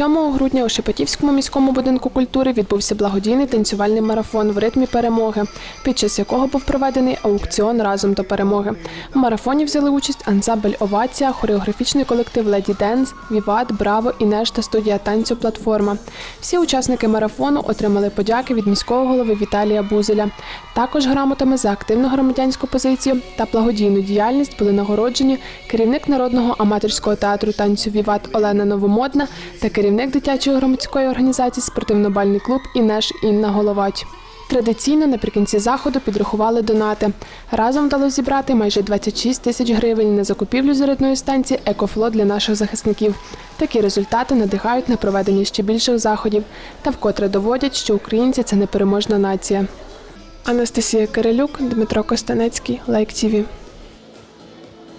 7 грудня у Шепетівському міському будинку культури відбувся благодійний танцювальний марафон в ритмі перемоги, під час якого був проведений аукціон разом до перемоги. В марафоні взяли участь ансамбль Овація, хореографічний колектив Леді Денс, Віват, Браво і Нешта студія танцю Платформа. Всі учасники марафону отримали подяки від міського голови Віталія Бузеля. Також грамотами за активну громадянську позицію та благодійну діяльність були нагороджені керівник народного аматорського театру танцю Віват Олена Новомодна та керівник дитячої громадської організації Спортивно-бальний клуб Інеш Інна Головач. Традиційно наприкінці заходу підрахували донати. Разом вдалося зібрати майже 26 тисяч гривень на закупівлю зарядної станції Екофло для наших захисників. Такі результати надихають на проведення ще більших заходів та вкотре доводять, що українці це непереможна нація. Анастасія Кирилюк, Дмитро Костанецький, Лайк ТІВІ.